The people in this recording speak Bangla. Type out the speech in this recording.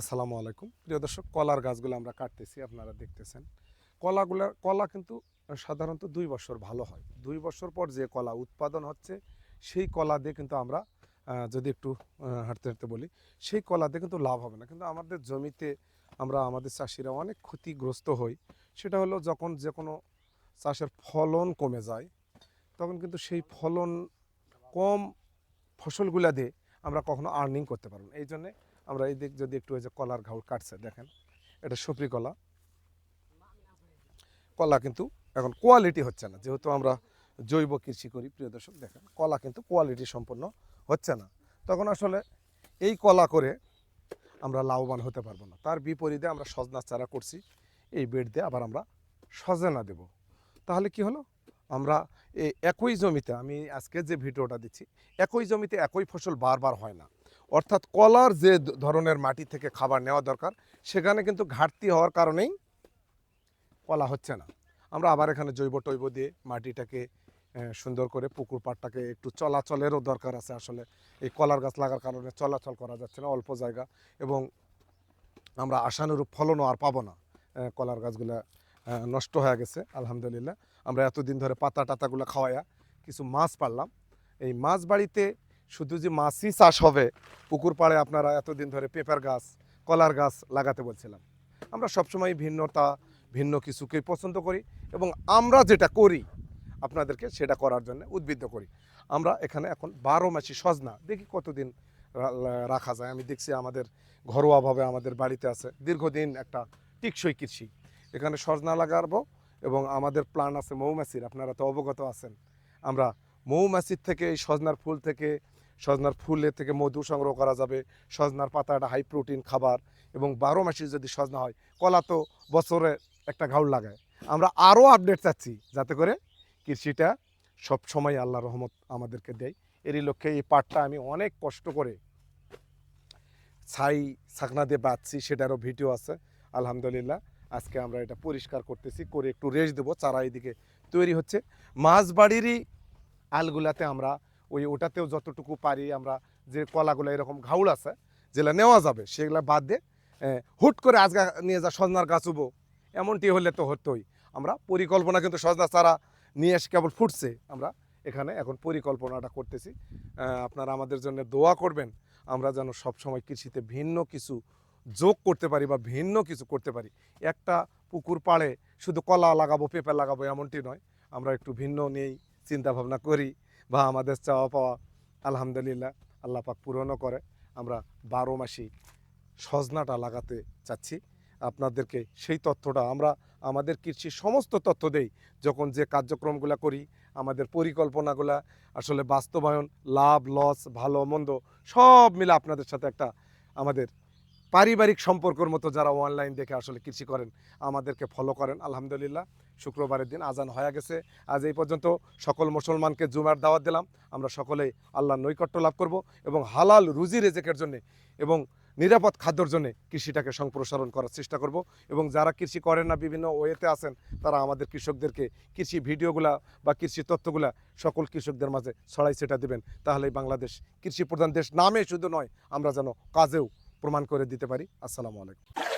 আসসালামু আলাইকুম। প্রিয় দর্শক, কলার গাছগুলো আমরা কাটতেছি, আপনারা দেখতেছেন। কলাগুলো, কলা কিন্তু সাধারণত দুই বছর ভালো হয়। দুই বছর পর যে কলা উৎপাদন হচ্ছে, সেই কলা দিয়ে কিন্তু আমরা যদি একটু হাঁটতে হাঁটতে বলি, সেই কলা দিয়ে কিন্তু লাভ হবে না। কিন্তু আমাদের জমিতে আমরা, আমাদের চাষিরা অনেক ক্ষতিগ্রস্ত হই। সেটা হলো যখন যে কোনো চাষের ফলন কমে যায়, তখন কিন্তু সেই ফলন কম ফসলগুলা দিয়ে আমরা কখনো আর্নিং করতে পারব না। এই জন্যে আমরা এই দিক যদি একটু ওই যে কলার ঘাউল কাটছে, দেখেন, এটা সুপ্রি কলা। কলা কিন্তু এখন কোয়ালিটি হচ্ছে না, যেহেতু আমরা জৈব কৃষি করি, প্রিয় দর্শক, দেখেন, কলা কিন্তু কোয়ালিটি সম্পন্ন হচ্ছে না। তখন আসলে এই কলা করে আমরা লাভবান হতে পারব না। তার বিপরীতে আমরা সজনা চারা করছি, এই বেড দিয়ে আবার আমরা সজনা দেব। তাহলে কি হলো? আমরা এই একই জমিতে, আমি আজকে যে ভিডিওটা দিচ্ছি, একই জমিতে একই ফসল বারবার হয় না। অর্থাৎ কলার যে ধরনের মাটি থেকে খাবার নেওয়া দরকার, সেখানে কিন্তু ঘাটতি হওয়ার কারণেই কলা হচ্ছে না। আমরা আবার এখানে জৈব টৈব দিয়ে মাটিটাকে সুন্দর করে পুকুর পাড়টাকে একটু চলাচলেরও দরকার আছে আসলে। এই কলার গাছ লাগার কারণে চলাচল করা যাচ্ছে না অল্প জায়গা এবং আমরা আশানুরূপ ফলনও আর পাবো না। কলার গাছগুলো নষ্ট হয়ে গেছে, আলহামদুলিল্লাহ। আমরা এতদিন ধরে পাতা টাতাগুলো খাওয়াইয়া কিছু মাছ পারলাম এই মাছ বাড়িতে শুধু যে মাছই চাষ হবে, পুকুর পাড়ে আপনারা এতদিন ধরে পেঁপের গাছ, কলার গাছ লাগাতে বলছিলাম। আমরা সবসময় ভিন্নতা, ভিন্ন কিছুকে পছন্দ করি এবং আমরা যেটা করি, আপনাদেরকে সেটা করার জন্য উদ্বুদ্ধ করি। আমরা এখানে এখন বারো মাসি সজনা, দেখি কতদিন রাখা যায়। আমি দেখছি আমাদের ঘরোয়াভাবে আমাদের বাড়িতে আছে, দীর্ঘদিন একটা টিকসই কৃষি। এখানে সজনা লাগাবো এবং আমাদের প্ল্যান আছে মৌমাছির, আপনারা তো অবগত আছেন। আমরা মৌমাছির থেকে, এই সজনার ফুল থেকে সজনার ফুলের থেকে মধু সংগ্রহ করা যাবে। সজনার পাতা একটা হাই প্রোটিন খাবার এবং বারো মাসে যদি সজনা হয়, কলা তো বছরে একটা ঘাউল লাগায়। আমরা আরও আপডেট চাচ্ছি যাতে করে কৃষিটা সব সময় আল্লাহ রহমত আমাদেরকে দেয়। এরই লক্ষ্যে এই পাটটা আমি অনেক কষ্ট করে ছাই ছাকনা দিয়ে বাঁধছি, সেটারও ভিডিও আছে। আলহামদুলিল্লাহ, আজকে আমরা এটা পরিষ্কার করতেছি, করে একটু রেস্ট দেবো। চারা এদিকে তৈরি হচ্ছে। মাছবাড়িরই আলগুলাতে আমরা ওই ওটাতেও যতটুকু পারি আমরা যে কলাগুলো এরকম ঘাউল আছে, যেগুলো নেওয়া যাবে, সেগুলো বাদ দিয়ে হুট করে আজকে নিয়ে যা সজনার গাছ উবো। এমনটি হলে তো হতোই। আমরা পরিকল্পনা কিন্তু সজনা চারা নিয়ে এসে কেবল ফুটছে। আমরা এখানে এখন পরিকল্পনাটা করতেছি। আপনারা আমাদের জন্য দোয়া করবেন। আমরা যেন সবসময় কৃষিতে ভিন্ন কিছু যোগ করতে পারি বা ভিন্ন কিছু করতে পারি। একটা পুকুর পাড়ে শুধু কলা লাগাবো, পেঁপে লাগাবো এমনটি নয়। আমরা একটু ভিন্ন নেই চিন্তা ভাবনা করি। বা আমাদের চাওয়া পাওয়া, আলহামদুলিল্লাহ, আল্লাহ পাক পূরণও করে। আমরা বারো মাসি সজনাটা লাগাতে চাচ্ছি। আপনাদেরকে সেই তথ্যটা আমরা আমাদের কৃষির সমস্ত তথ্য দেই। যখন যে কার্যক্রমগুলো করি, আমাদের পরিকল্পনাগুলা, আসলে বাস্তবায়ন, লাভ, লস, ভালো, মন্দ, সব মিলে আপনাদের সাথে একটা আমাদের পারিবারিক সম্পর্কর মতো যারা অনলাইন দেখে আসলে কৃষি করেন, আমাদেরকে ফলো করেন। আলহামদুলিল্লাহ, শুক্রবারের দিন আজান হয়ে গেছে। আজ এই পর্যন্ত সকল মুসলমানকে জুমার দাওয়াত দিলাম। আমরা সকলেই আল্লাহর নৈকট্য লাভ করব এবং হালাল রুজি রেজেকের জন্যে এবং নিরাপদ খাদ্যর জন্য কৃষিটাকে সম্প্রসারণ করার চেষ্টা করব এবং যারা কৃষি করেন না, বিভিন্ন ওয়েতে আছেন, তারা আমাদের কৃষকদেরকে কৃষি ভিডিওগুলা বা কৃষি তথ্যগুলা সকল কৃষকদের মাঝে ছড়াই সেটা দেবেন। তাহলেই বাংলাদেশ কৃষি প্রধান দেশ নামে শুধু নয়, আমরা যেন কাজেও প্রমাণ করে দিতে পারি। আসসালামু আলাইকুম।